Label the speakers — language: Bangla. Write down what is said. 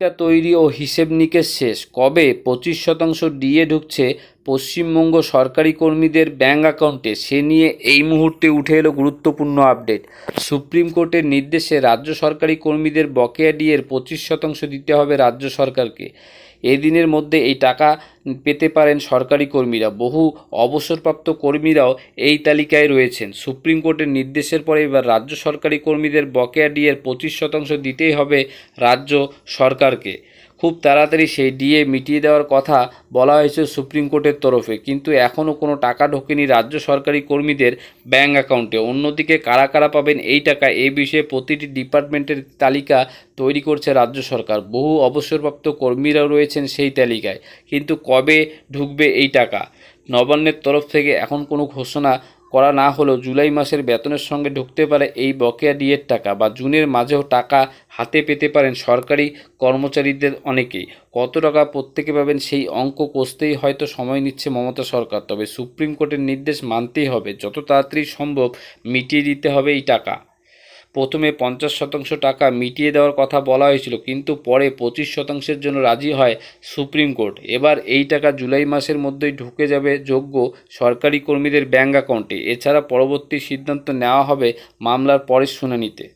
Speaker 1: তৈরি ও হিসেব নিকেশ শেষ। কবে? পঁচিশ শতাংশ ডিএ ঢুকছে পশ্চিমবঙ্গ সরকারি কর্মীদের ব্যাঙ্ক অ্যাকাউন্টে, সে নিয়ে এই মুহূর্তে উঠে এলো গুরুত্বপূর্ণ আপডেট। সুপ্রিম কোর্টের নির্দেশে রাজ্য সরকারি কর্মীদের বকেয়া ডিয়ের পঁচিশ শতাংশ দিতে হবে রাজ্য সরকারকে। এদিনের মধ্যে এই টাকা পেতে পারেন সরকারি কর্মীরা। বহু অবসরপ্রাপ্ত কর্মীরাও এই তালিকায় রয়েছেন। সুপ্রিম কোর্টের নির্দেশের পরে এবার রাজ্য সরকারি কর্মীদের বকেয়া ডিয়ের পঁচিশ শতাংশ দিতেই হবে রাজ্য সরকারকে। খুব তাড়াতাড়ি সেই ডিএ মিটিয়ে দেওয়ার কথা বলা হয়েছে সুপ্রিম কোর্টের তরফে। কিন্তু এখনও কোনো টাকা ঢোকেনি রাজ্য সরকারি কর্মীদের ব্যাঙ্ক অ্যাকাউন্টে। অন্যদিকে কারা কারা পাবেন এই টাকা এই বিষয়ে প্রতিটি ডিপার্টমেন্টের তালিকা তৈরি করছে রাজ্য সরকার। বহু অবসরপ্রাপ্ত কর্মীরাও রয়েছেন সেই তালিকায়। কিন্তু কবে ঢুকবে এই টাকা? নবান্নের তরফ থেকে এখন কোনো ঘোষণা করা না হলেও জুলাই মাসের বেতনের সঙ্গে ঢুকতে পারে এই বকেয়া ডিএর টাকা বা জুনের মাঝেও টাকা হাতে পেতে পারেন সরকারি কর্মচারীদের অনেকেই। কত টাকা প্রত্যেকে পাবেন সেই অঙ্ক কষতেই হয়তো সময় নিচ্ছে মমতা সরকার, তবে সুপ্রিম কোর্টের নির্দেশ মানতেই হবে। যত তাড়াতাড়ি সম্ভব মিটিয়ে দিতে হবে এই টাকা। প্রথমে পঞ্চাশ শতাংশ টাকা মিটিয়ে দেওয়ার কথা বলা হয়েছিল, কিন্তু পরে পঁচিশ শতাংশের জন্য রাজি হয় সুপ্রিম কোর্ট। এবার এই টাকা জুলাই মাসের মধ্যেই ঢুকে যাবে যোগ্য সরকারি কর্মীদের ব্যাঙ্ক অ্যাকাউন্টে। এছাড়া পরবর্তী সিদ্ধান্ত নেওয়া হবে মামলার পরের শুনানিতে।